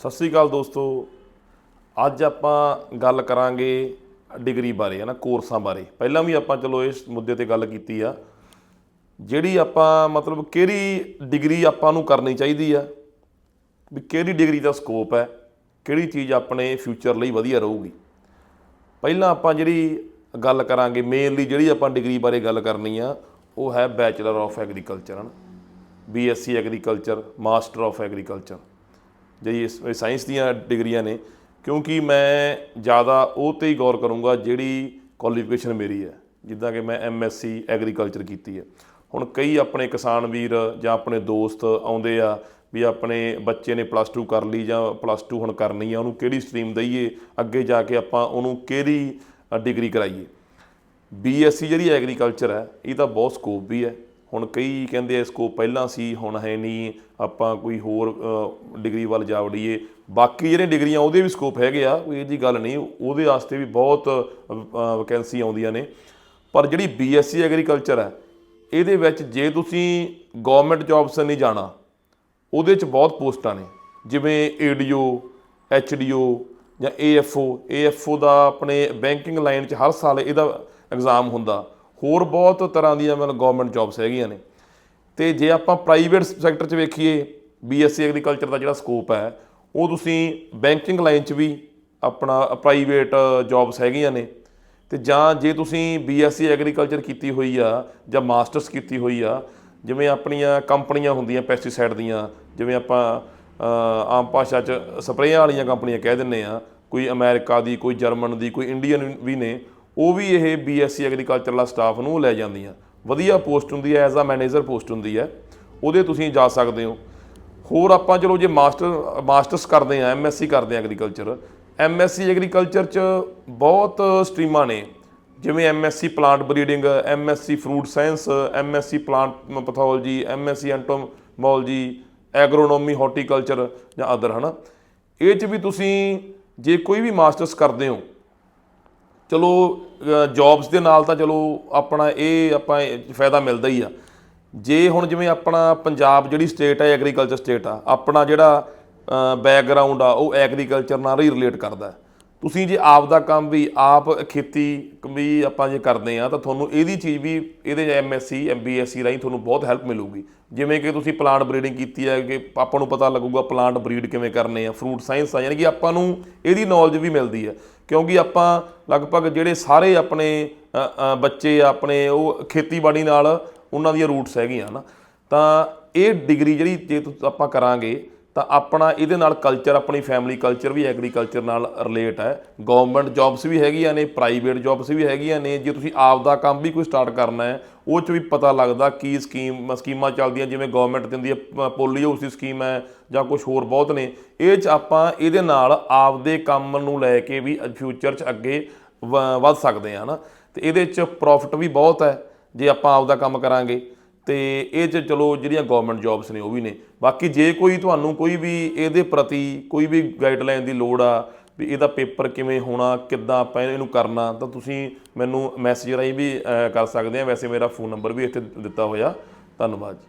ਸਤਿ ਸ੍ਰੀ ਅਕਾਲ ਦੋਸਤੋ। ਅੱਜ ਆਪਾਂ ਗੱਲ ਕਰਾਂਗੇ ਡਿਗਰੀ ਬਾਰੇ ਹੈ ਨਾ ਕੋਰਸਾਂ ਬਾਰੇ। ਪਹਿਲਾਂ ਵੀ ਆਪਾਂ ਚਲੋ ਇਸ ਮੁੱਦੇ ਤੇ ਗੱਲ ਕੀਤੀ ਆ। ਜਿਹੜੀ ਆਪਾਂ, ਮਤਲਬ ਕਿਹੜੀ ਡਿਗਰੀ ਆਪਾਂ ਨੂੰ ਕਰਨੀ ਚਾਹੀਦੀ ਆ, ਵੀ ਕਿਹੜੀ ਡਿਗਰੀ ਦਾ ਸਕੋਪ ਹੈ, ਕਿਹੜੀ ਚੀਜ਼ ਆਪਣੇ ਫਿਊਚਰ ਲਈ ਵਧੀਆ ਰਹੂਗੀ। ਪਹਿਲਾਂ ਆਪਾਂ ਜਿਹੜੀ ਗੱਲ ਕਰਾਂਗੇ ਮੇਨਲੀ ਜਿਹੜੀ ਆਪਾਂ ਡਿਗਰੀ ਬਾਰੇ ਗੱਲ ਕਰਨੀ ਆ, ਉਹ ਹੈ ਬੈਚਲਰ ਆਫ ਐਗਰੀਕਲਚਰ ਹਨ। BSc agriculture master of agriculture ਜਿਹੜੀ ਸਾਇੰਸ ਦੀਆਂ ਡਿਗਰੀਆਂ ਨੇ, ਕਿਉਂਕਿ ਮੈਂ ਜ਼ਿਆਦਾ ਉਹ ਤੇ ਹੀ ਗੌਰ ਕਰੂੰਗਾ ਜਿਹੜੀ ਕੁਆਲੀਫਿਕੇਸ਼ਨ ਮੇਰੀ ਹੈ, ਜਿੱਦਾਂ ਕਿ ਮੈਂ ਐਮਐਸਸੀ ਐਗਰੀਕਲਚਰ ਕੀਤੀ ਹੈ। ਹੁਣ ਕਈ ਆਪਣੇ ਕਿਸਾਨ ਵੀਰ ਜਾਂ ਆਪਣੇ ਦੋਸਤ ਆਉਂਦੇ ਆ ਵੀ ਆਪਣੇ ਬੱਚੇ ਨੇ ਪਲੱਸ 2 ਕਰ ਲਈ ਜਾਂ ਪਲੱਸ 2 ਹੁਣ ਕਰਨੀ ਆ, ਉਹਨੂੰ ਕਿਹੜੀ ਸਟਰੀਮ ਦਈਏ, ਅੱਗੇ ਜਾ ਕੇ ਆਪਾਂ ਉਹਨੂੰ ਕਿਹੜੀ ਡਿਗਰੀ ਕਰਾਈਏ। ਬੀਐਸਸੀ ਜਿਹੜੀ ਐਗਰੀਕਲਚਰ ਹੈ, ਇਹ ਤਾਂ ਬਹੁਤ ਸਕੋਪ ਵੀ ਹੈ। ਹੁਣ ਕਈ ਕਹਿੰਦੇ ਆ ਸਕੋਪ ਪਹਿਲਾਂ ਸੀ, ਹੁਣ ਹੈ ਨਹੀਂ, ਆਪਾਂ ਕੋਈ ਹੋਰ ਡਿਗਰੀ ਵੱਲ ਜਾ ਵੜੀਏ। ਬਾਕੀ ਜਿਹੜੇ ਡਿਗਰੀਆਂ, ਉਹਦੇ ਵੀ ਸਕੋਪ ਹੈਗੇ ਆ, ਕੋਈ ਇਹ ਜੀ ਗੱਲ ਨਹੀਂ, ਉਹਦੇ ਵਾਸਤੇ ਵੀ ਬਹੁਤ ਵੈਕੈਂਸੀ ਆਉਂਦੀਆਂ ਨੇ। ਪਰ ਜਿਹੜੀ ਬੀਐਸਸੀ ਐਗਰੀਕਲਚਰ ਹੈ, ਇਹਦੇ ਵਿੱਚ ਜੇ ਤੁਸੀਂ ਗਵਰਨਮੈਂਟ ਜੌਬਸ ਨਹੀਂ ਜਾਣਾ, ਉਹਦੇ ਚ ਬਹੁਤ ਪੋਸਟਾਂ ਨੇ। ਜਿਵੇਂ ਏਡੀਓ ਐਚਡੀਓ ਜਾਂ ਏਐਫਓ ਏਐਫਓ ਦਾ ਆਪਣੇ ਬੈਂਕਿੰਗ ਲਾਈਨ 'ਚ ਹਰ ਸਾਲ ਇਹਦਾ ਐਗਜ਼ਾਮ ਹੁੰਦਾ। ਹੋਰ ਬਹੁਤ ਤਰ੍ਹਾਂ ਦੀਆਂ ਮਤਲਬ ਗਵਰਨਮੈਂਟ ਜੌਬਸ ਹੈਗੀਆਂ ਨੇ। ਤੇ ਜੇ ਆਪਾਂ ਪ੍ਰਾਈਵੇਟ ਸੈਕਟਰ 'ਚ ਵੇਖੀਏ ਬੀਐਸਸੀ ਐਗਰੀਕਲਚਰ ਦਾ ਜਿਹੜਾ ਸਕੋਪ ਹੈ, ਉਹ ਤੁਸੀਂ ਬੈਂਕਿੰਗ ਲਾਈਨ 'ਚ ਵੀ ਆਪਣਾ ਪ੍ਰਾਈਵੇਟ ਜੌਬਸ ਹੈਗੀਆਂ ਨੇ। ਤੇ ਜਾਂ ਜੇ ਤੁਸੀਂ ਬੀਐਸਸੀ ਐਗਰੀਕਲਚਰ ਕੀਤੀ ਹੋਈ ਆ, ਜਾਂ ਮਾਸਟਰਸ ਕੀਤੀ ਹੋਈ ਆ, ਜਿਵੇਂ ਆਪਣੀਆਂ ਕੰਪਨੀਆਂ ਹੁੰਦੀਆਂ ਪੈਸਟੀਸਾਈਡ ਦੀਆਂ, ਜਿਵੇਂ ਆਪਾਂ ਆਮ ਭਾਸ਼ਾ 'ਚ ਸਪਰੇਆਂ ਵਾਲੀਆਂ ਕੰਪਨੀਆਂ ਕਹਿ ਦਿੰਨੇ ਆ, ਕੋਈ ਅਮਰੀਕਾ ਦੀ, ਕੋਈ ਜਰਮਨ ਦੀ, ਕੋਈ ਇੰਡੀਅਨ ਵੀ ਨੇ ਉਹ ਵੀ ਇਹ ਬੀਐਸਸੀ ਐਗਰੀਕਲਚਰ ਦਾ ਸਟਾਫ ਨੂੰ ਲੈ ਜਾਂਦੀਆਂ। ਵਧੀਆ ਪੋਸਟ ਹੁੰਦੀ ਹੈ ਐਜ਼ ਅ ਮੈਨੇਜਰ ਪੋਸਟ ਹੁੰਦੀ ਹੈ। ਉਹਦੇ ਤੁਸੀਂ ਜਾ ਸਕਦੇ ਹੋ। ਹੋਰ ਆਪਾਂ ਚਲੋ ਜੇ ਮਾਸਟਰ, ਮਾਸਟਰਸ ਕਰਦੇ ਆ ਐਮਐਸਸੀ ਕਰਦੇ ਆ ਐਗਰੀਕਲਚਰ ਐਮਐਸਸੀ ਐਗਰੀਕਲਚਰ ਚ ਬਹੁਤ ਸਟਰੀਮਾਂ ਨੇ। ਜਿਵੇਂ MSc plant breeding MSc fruit science MSc plant pathology MSc entomology agronomy horticulture ਜਾਂ ਅਦਰ ਹਨਾ? ਇਹ ਚ ਵੀ ਤੁਸੀਂ ਜੇ ਕੋਈ ਵੀ ਮਾਸਟਰਸ ਕਰਦੇ ਹੋ ਚਲੋ ਜੌਬਸ ਦੇ ਨਾਲ ਤਾਂ ਚਲੋ ਆਪਣਾ ਇਹ ਆਪਾਂ ਫਾਇਦਾ ਮਿਲਦਾ ਹੀ ਆ। ਜੇ ਹੁਣ ਜਿਵੇਂ ਆਪਣਾ ਪੰਜਾਬ ਜਿਹੜੀ ਸਟੇਟ ਹੈ ਐਗਰੀਕਲਚਰ ਸਟੇਟ ਆ, ਆਪਣਾ ਜਿਹੜਾ ਬੈਕਗ੍ਰਾਉਂਡ ਆ, ਉਹ ਐਗਰੀਕਲਚਰ ਨਾਲ ਹੀ ਰਿਲੇਟ ਕਰਦਾ। ਤੁਸੀਂ ਜੇ ਆਪ ਦਾ ਕੰਮ ਵੀ ਆਪ ਖੇਤੀ ਵੀ ਆਪਾਂ ਜੇ ਕਰਦੇ ਆ ਤਾਂ ਤੁਹਾਨੂੰ ਇਹਦੀ ਚੀਜ਼ ਵੀ, ਇਹਦੇ ਐਮਐਸਸੀ ਐਮਬੀਐਸਸੀ ਰਾਹੀਂ ਤੁਹਾਨੂੰ ਬਹੁਤ ਹੈਲਪ ਮਿਲੂਗੀ। ਜਿਵੇਂ ਕਿ ਤੁਸੀਂ ਪਲਾਂਟ ਬਰੀਡਿੰਗ ਕੀਤੀ ਹੈ ਕਿ ਆਪਾਂ ਨੂੰ ਪਤਾ ਲੱਗੂਗਾ ਪਲਾਂਟ ਬਰੀਡ ਕਿਵੇਂ ਕਰਨੇ ਆ ਫਰੂਟ ਸਾਇੰਸ ਆ, ਯਾਨੀ ਕਿ ਆਪਾਂ ਨੂੰ ਇਹਦੀ ਨੌਲੇਜ ਵੀ ਮਿਲਦੀ ਹੈ। ਕਿਉਂਕਿ ਆਪਾਂ ਲਗਭਗ ਜਿਹੜੇ ਸਾਰੇ ਆਪਣੇ ਬੱਚੇ ਆਪਣੇ ਉਹ ਖੇਤੀਬਾੜੀ ਨਾਲ ਉਹਨਾਂ ਦੀਆਂ ਰੂਟਸ ਹੈਗੀਆਂ ਨਾ, ਤਾਂ ਇਹ ਡਿਗਰੀ ਜਿਹੜੀ ਜੇ ਤੁ- ਆਪਾਂ ਕਰਾਂਗੇ ਤਾਂ ਆਪਣਾ ਇਹਦੇ ਨਾਲ ਕਲਚਰ ਆਪਣੀ ਫੈਮਿਲੀ ਕਲਚਰ ਵੀ ਐਗਰੀਕਲਚਰ ਨਾਲ ਰਿਲੇਟ ਹੈ। ਗਵਰਨਮੈਂਟ ਜੌਬਸ ਵੀ ਹੈਗੀਆਂ ਨੇ ਪ੍ਰਾਈਵੇਟ ਜੌਬਸ ਵੀ ਹੈਗੀਆਂ ਨੇ। ਜੇ ਤੁਸੀਂ ਆਪ ਦਾ ਕੰਮ ਵੀ ਕੋਈ ਸਟਾਰਟ ਕਰਨਾ ਹੈ, ਉਹ 'ਚ ਵੀ ਪਤਾ ਲੱਗਦਾ ਕੀ ਸਕੀਮ ਸਕੀਮਾਂ ਚੱਲਦੀਆਂ, ਜਿਵੇਂ ਗਵਰਨਮੈਂਟ ਦਿੰਦੀ ਹੈ ਪੋਲੀਓ ਉਸ ਦੀ ਸਕੀਮ ਹੈ ਜਾਂ ਕੁਝ ਹੋਰ ਬਹੁਤ ਨੇ। ਇਹ 'ਚ ਆਪਾਂ ਇਹਦੇ ਨਾਲ ਆਪਦੇ ਕੰਮ ਨੂੰ ਲੈ ਕੇ ਵੀ ਫਿਊਚਰ 'ਚ ਅੱਗੇ ਵ- ਵੱਧ ਸਕਦੇ ਹਾਂ ਨਾ ਤੇ ਇਹਦੇ 'ਚ ਪ੍ਰੋਫਿਟ ਵੀ ਬਹੁਤ ਹੈ, ਜੇ ਆਪਾਂ ਆਪਦਾ ਕੰਮ ਕਰਾਂਗੇ। ਤੇ ਇਹ 'ਚ ਚਲੋ ਜਿਹੜੀਆਂ ਗਵਰਨਮੈਂਟ ਜੌਬਸ ਨੇ ਉਹ ਵੀ ਨੇ। ਬਾਕੀ ਜੇ ਕੋਈ ਤੁਹਾਨੂੰ ਕੋਈ ਵੀ ਇਹਦੇ ਪ੍ਰਤੀ ਕੋਈ ਵੀ ਗਾਈਡਲਾਈਨ ਦੀ ਲੋੜ ਆ ਵੀ ਇਹਦਾ ਪੇਪਰ ਕਿਵੇਂ ਹੋਣਾ, ਕਿੱਦਾਂ ਆਪਾਂ ਇਹਨੂੰ ਕਰਨਾ, ਤਾਂ ਤੁਸੀਂ ਮੈਨੂੰ ਮੈਸੇਜ ਰਾਹੀਂ ਵੀ ਕਰ ਸਕਦੇ ਆ। ਵੈਸੇ ਮੇਰਾ ਫੋਨ ਨੰਬਰ ਵੀ ਇੱਥੇ ਦਿੱਤਾ ਹੋਇਆ। ਧੰਨਵਾਦ ਜੀ।